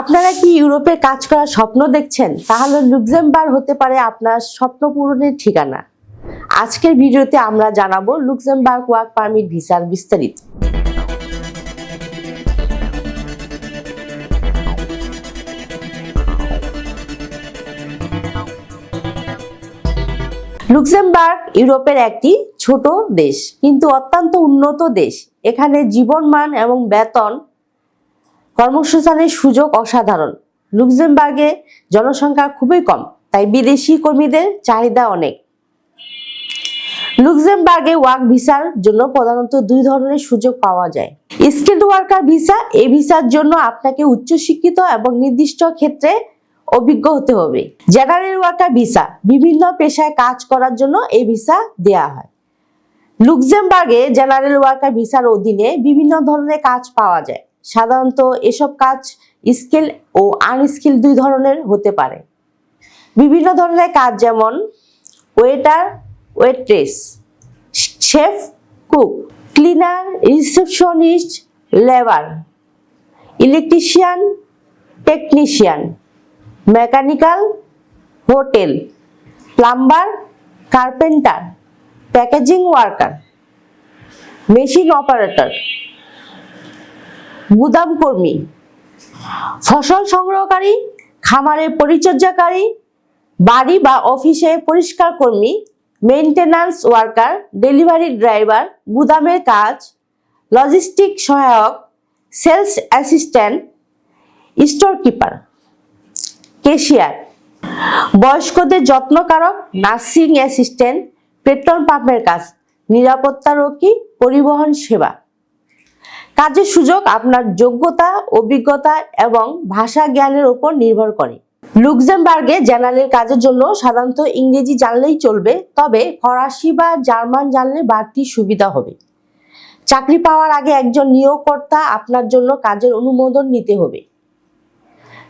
আপনারা কি ইউরোপে কাজ করার স্বপ্ন দেখছেন? তাহলে লুক্সেমবার্গ হতে পারে আপনার স্বপ্ন পূরণের ঠিকানা। আজকের ভিডিওতে আমরা জানাব লুক্সেমবার্গ ওয়ার্ক পারমিট ভিসার বিস্তারিত। লুক্সেমবার্গ ইউরোপের একটি ছোট দেশ, কিন্তু অত্যন্ত উন্নত দেশ। এখানে জীবনমান এবং বেতন কর্মসংস্থানের সুযোগ অসাধারণ। লুক্সেমবার্গে জনসংখ্যা খুবই কম, তাই বিদেশি কর্মীদের চাহিদা অনেক। লুক্সেমবার্গে ওয়ার্ক ভিসার জন্য প্রধানত দুই ধরনের সুযোগ পাওয়া যায়। স্কিল্ড ওয়ার্কার ভিসা এই ভিসার জন্য আপনাকে উচ্চশিক্ষিত এবং নির্দিষ্ট ক্ষেত্রে অভিজ্ঞ হতে হবে। জেনারেল ওয়ার্কার ভিসা, বিভিন্ন পেশায় কাজ করার জন্য এই ভিসা দেয়া হয়। লুক্সেমবার্গে জেনারেল ওয়ার্কার ভিসার অধীনে বিভিন্ন ধরনের কাজ পাওয়া যায়। সাধারণত এসব কাজ স্কিল ও আনস্কিল দুই ধরনের হতে পারে। বিভিন্ন ধরনের কাজ যেমন waiter, waitress, chef, cook, cleaner, receptionist, labour, electrician, technician, mechanical, hotel, plumber, carpenter, packaging worker, machine operator. গুদাম কর্মী, ফসল সংগ্রহকারী, খামারের পরিচর্যাকারী, বাড়ি বা অফিসে পরিষ্কার কর্মী মেইনটেন্যান্স ওয়ার্কার ডেলিভারি ড্রাইভার গুদামের কাজ লজিস্টিক সহায়ক sales assistant store keeper cashier বয়স্কদের যত্নকারক নার্সিং অ্যাসিস্ট্যান্ট পেট্রোল পাম্পের কাজ নিরাপত্তারক্ষী পরিবহন সেবা। কাজের সুযোগ আপনার যোগ্যতা, অভিজ্ঞতা এবং ভাষা জ্ঞানের উপর নির্ভর করে। লুক্সেমবার্গে জেনারেল কাজের জন্য সাধারণত ইংরেজি জানলেই চলবে, তবে ফরাসি বা জার্মান জানলে বাড়তি সুবিধা হবে। চাকরি পাওয়ার আগে একজন নিয়োগকর্তা আপনার জন্য কাজের অনুমোদন নিতে হবে।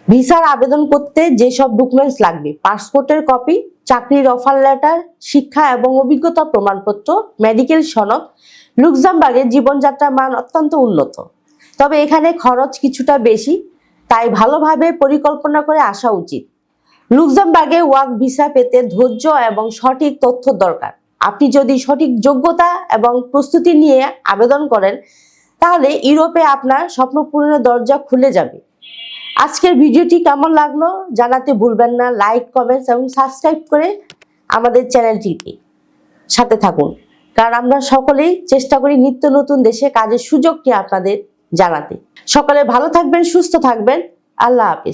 ভিসার আবেদন করতে যেসব ডকুমেন্টস লাগবে পাসপোর্টের কপি চাকরির অফার লেটার শিক্ষা এবং অভিজ্ঞতা প্রমাণপত্র মেডিকেল সনদ, লুক্সেমবার্গের জীবনযাত্রার মান অত্যন্ত উন্নত। তবে এখানে খরচ কিছুটা বেশি, তাই ভালোভাবে পরিকল্পনা করে আসা উচিত। লুক্সেমবার্গে ওয়ার্ক ভিসা পেতে ধৈর্য এবং সঠিক তথ্য দরকার। আপনি যদি সঠিক যোগ্যতা এবং প্রস্তুতি নিয়ে আবেদন করেন, তাহলে ইউরোপে আপনার স্বপ্ন পূরণের দরজা খুলে যাবে। আজকের ভিডিওটি কেমন লাগল জানাতে ভুলবেন না লাইক কমেন্টস এবং সাবস্ক্রাইব করে আমাদের চ্যানেলটিকে সাথে থাকুন। কারণ আমরা সকলেই চেষ্টা করি নিত্য নতুন দেশে কাজের সুযোগটি আপনাদের জানাতে। সকলে ভালো থাকবেন, সুস্থ থাকবেন। আল্লাহ হাফিজ।